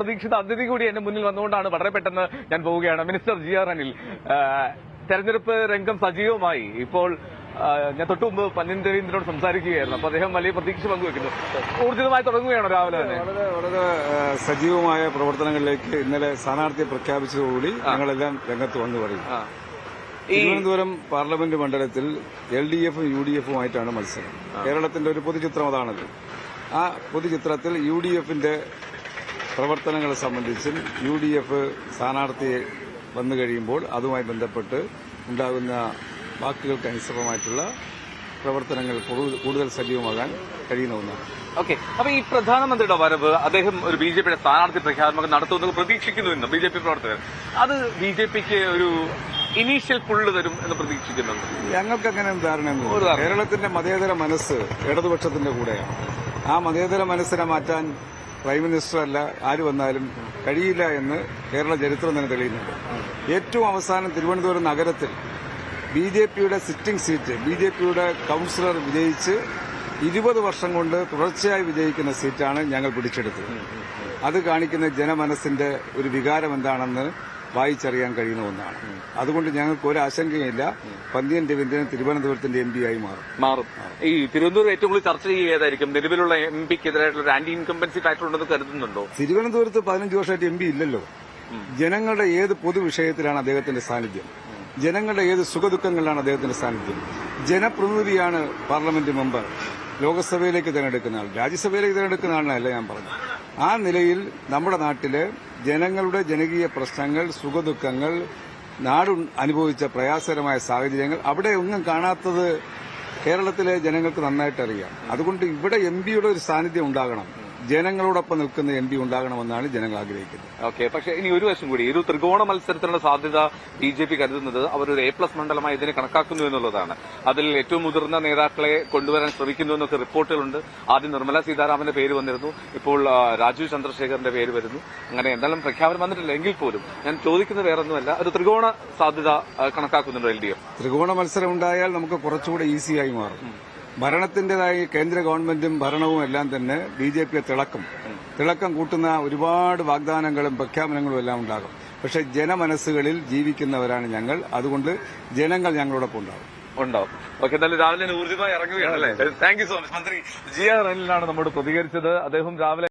പ്രതീക്ഷിത അതിഥി കൂടി എന്റെ മുന്നിൽ വന്നുകൊണ്ടാണ് വളരെ പെട്ടെന്ന് ഞാൻ പോവുകയാണ്. Minister G R Anil. തെരഞ്ഞെടുപ്പ് രംഗം സജീവമായി. ഇപ്പോൾ ഞാൻ തൊട്ടു മുമ്പ് പന്നിൻ രവീന്ദ്രനോട് സംസാരിക്കുകയായിരുന്നു. അപ്പൊ അദ്ദേഹം വലിയ പ്രതീക്ഷ പങ്കുവെക്കുന്നു. ഊർജിതമായി തുടങ്ങുകയാണോ രാവിലെ തന്നെ. വളരെ വളരെ സജീവമായ പ്രവർത്തനങ്ങളിലേക്ക് ഇന്നലെ സ്ഥാനാർത്ഥിയെ പ്രഖ്യാപിച്ചതോടുകൂടി ഞങ്ങളെല്ലാം രംഗത്ത് വന്നു പറയും തിരുവനന്തപുരം പാർലമെന്റ് മണ്ഡലത്തിൽ എൽ ഡി എഫും യു ഡി എഫുമായിട്ടാണ് മത്സരം. കേരളത്തിന്റെ ഒരു പൊതുചിത്രം അതാണത്. ആ പൊതുചിത്രത്തിൽ യു ഡി എഫിന്റെ പ്രവർത്തനങ്ങളെ സംബന്ധിച്ചും യു ഡി എഫ് സ്ഥാനാർത്ഥിയെ വന്നു കഴിയുമ്പോൾ അതുമായി ബന്ധപ്പെട്ട് ഉണ്ടാകുന്ന വാക്കുകൾക്ക് അനുസൃതമായിട്ടുള്ള പ്രവർത്തനങ്ങൾ കൂടുതൽ സജീവമാകാൻ കഴിയുന്ന ഒന്നാണ്. ഓക്കെ. അപ്പൊ ഈ പ്രധാനമന്ത്രിയുടെ വരവ് അദ്ദേഹം ഒരു ബി ജെ പിയുടെ സ്ഥാനാർത്ഥി പ്രഖ്യാപനം നടത്തുമെന്ന് പ്രതീക്ഷിക്കുന്നു ഇന്ന് ബി ജെ പി പ്രവർത്തകർ? അത് ബി ജെ പിക്ക് ഒരു ഇനീഷ്യൽ പുള്ള് തരും എന്ന് പ്രതീക്ഷിക്കുന്നുണ്ട്? ഞങ്ങൾക്ക് അങ്ങനെ ധാരണയൊന്നും ധാരണ. കേരളത്തിന്റെ മതേതര മനസ്സ് ഇടതുപക്ഷത്തിന്റെ കൂടെയാണ്. ആ മതേതര മനസ്സിനെ മാറ്റാൻ പ്രൈം മിനിസ്റ്റർ അല്ല ആര് വന്നാലും കഴിയില്ല എന്ന് കേരള ചരിത്രം തന്നെ തെളിയുന്നുണ്ട് ഏറ്റവും അവസാനം തിരുവനന്തപുരം നഗരത്തിൽ ബി ജെ പിയുടെ സിറ്റിംഗ് സീറ്റ് ബി ജെ പിയുടെ കൌൺസിലർ വിജയിച്ച് ഇരുപത് വർഷം കൊണ്ട് തുടർച്ചയായി വിജയിക്കുന്ന സീറ്റാണ് ഞങ്ങൾ പിടിച്ചെടുത്തത്. അത് കാണിക്കുന്ന ജനമനസ്സിന്റെ ഒരു വികാരം എന്താണെന്ന് വായിച്ചറിയാൻ കഴിയുന്ന ഒന്നാണ്. അതുകൊണ്ട് ഞങ്ങൾക്ക് ഒരു ആശങ്കയില്ല പന്തിയൻ രവീന്ദ്രൻ തിരുവനന്തപുരത്തിന്റെ എം പി ആയി മാറും. മാറും. ഈ തിരുവനന്തപുരം ഏറ്റവും കൂടുതൽ ചർച്ച ചെയ്യുകയായിരിക്കും നിലവിലുള്ള എം പിക്കെതിരായിട്ടുള്ള ഒരു ആന്റി ഇൻകംബൻസി ഫാക്ടർ ഉണ്ടെന്ന് കരുതുന്നുണ്ടോ? തിരുവനന്തപുരത്ത് പതിനഞ്ച് വർഷമായിട്ട് എം പി ഇല്ലല്ലോ. ജനങ്ങളുടെ ഏത് പൊതുവിഷയത്തിലാണ് അദ്ദേഹത്തിന്റെ സാന്നിധ്യം? ജനങ്ങളുടെ ഏത് സുഖദുഃഖങ്ങളിലാണ് അദ്ദേഹത്തിന്റെ സാന്നിധ്യം? ജനപ്രതിനിധിയാണ് പാർലമെന്റ് മെമ്പർ. ലോക്സഭയിലേക്ക് തിരഞ്ഞെടുക്കുന്ന ആൾ രാജ്യസഭയിലേക്ക് തിരഞ്ഞെടുക്കുന്ന ആളിനല്ല ഞാൻ പറഞ്ഞു ആ നിലയിൽ നമ്മുടെ നാട്ടിൽ ജനങ്ങളുടെ ജനകീയ പ്രശ്നങ്ങൾ സുഖദുഃഖങ്ങൾ നാട് അനുഭവിച്ച പ്രയാസകരമായ സാഹചര്യങ്ങൾ അവിടെ ഒന്നും കാണാത്തത് കേരളത്തിലെ ജനങ്ങൾക്ക് നന്നായിട്ട് അറിയാം അതുകൊണ്ട് ഇവിടെ എം ഒരു സാന്നിധ്യം ഉണ്ടാകണം. ജനങ്ങളോടൊപ്പം നിൽക്കുന്ന എം പി ഉണ്ടാകണമെന്നാണ് ജനങ്ങൾ ആഗ്രഹിക്കുന്നത്. ഓക്കെ പക്ഷേ ഇനി ഒരു വശം കൂടി ഒരു ത്രികോണ മത്സരത്തിനുള്ള സാധ്യത ബി ജെ പി കരുതുന്നത് അവർ ഒരു എ പ്ലസ് മണ്ഡലമായി ഇതിനെ കണക്കാക്കുന്നു എന്നുള്ളതാണ്. അതിൽ ഏറ്റവും മുതിർന്ന നേതാക്കളെ കൊണ്ടുവരാൻ ശ്രമിക്കുന്നു എന്നൊക്കെ റിപ്പോർട്ടുകളുണ്ട്. ആദ്യം നിർമ്മല സീതാരാമന്റെ പേര് വന്നിരുന്നു. ഇപ്പോൾ രാജീവ് ചന്ദ്രശേഖറിന്റെ പേര് വരുന്നു. അങ്ങനെ എന്തായാലും പ്രഖ്യാപനം വന്നിട്ടില്ല. എങ്കിൽ പോലും ഞാൻ ചോദിക്കുന്നത് വേറൊന്നുമല്ല. ഒരു ത്രികോണ സാധ്യത കണക്കാക്കുന്നുണ്ടോ എൽ ഡി എഫ്? ത്രികോണ മത്സരം ഉണ്ടായാൽ നമുക്ക് കുറച്ചുകൂടെ ഈസിയായി മാറും. ഭരണത്തിന്റേതായി കേന്ദ്ര ഗവൺമെന്റും ഭരണവും എല്ലാം തന്നെ ബി ജെ പിയെ തിളക്കും. തിളക്കം കൂട്ടുന്ന ഒരുപാട് വാഗ്ദാനങ്ങളും പ്രഖ്യാപനങ്ങളും എല്ലാം ഉണ്ടാകും. പക്ഷെ ജനമനസ്സുകളിൽ ജീവിക്കുന്നവരാണ് ഞങ്ങൾ. അതുകൊണ്ട് ജനങ്ങൾ ഞങ്ങളോടൊപ്പം ഉണ്ടാകും ഉണ്ടാവും. ഓക്കെ എന്തായാലും രാവിലെ ഊർജിതമായി ഇറങ്ങുകയാണ് അല്ലേ? താങ്ക് യു സോ മച്ച് മന്ത്രി ജി ആർ അനിലാണ് നമ്മോട് പ്രതികരിച്ചത്. അദ്ദേഹം രാവിലെ